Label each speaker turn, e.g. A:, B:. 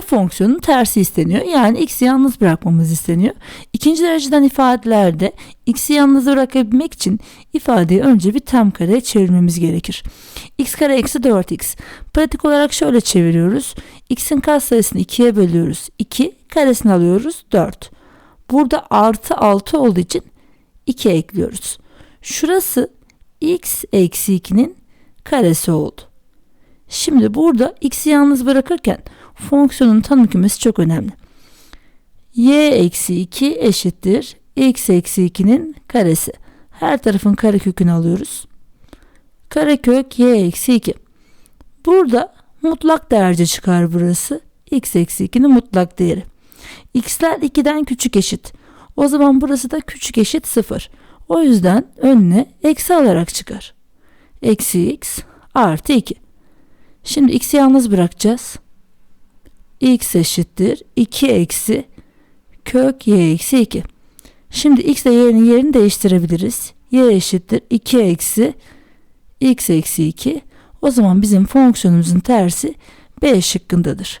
A: f fonksiyonunun tersi isteniyor. Yani x'i yalnız bırakmamız isteniyor. İkinci dereceden ifadelerde x'i yalnız bırakabilmek için ifadeyi önce bir tam kareye çevirmemiz gerekir. x kare eksi 4x. Pratik olarak şöyle çeviriyoruz. x'in katsayısını 2'ye bölüyoruz. 2 karesini alıyoruz 4. Burada artı 6 olduğu için 2 ekliyoruz. Şurası x eksi 2'nin karesi oldu. Şimdi burada x'i yalnız bırakırken fonksiyonun tanım kümesi çok önemli. y eksi 2 eşittir x eksi 2'nin karesi. Her tarafın karekökünü alıyoruz. Karekök y eksi 2. Burada mutlak değerce çıkar burası. x eksi 2'nin mutlak değeri. x'ler 2'den küçük eşit. O zaman burası da küçük eşit 0. O yüzden önüne eksi alarak çıkar. Eksi x artı 2. Şimdi x'i yalnız bırakacağız. x eşittir 2 eksi kök y eksi 2. Şimdi x ile y'nin yerini değiştirebiliriz. y eşittir 2 eksi x eksi 2. O zaman bizim fonksiyonumuzun tersi b şıkkındadır.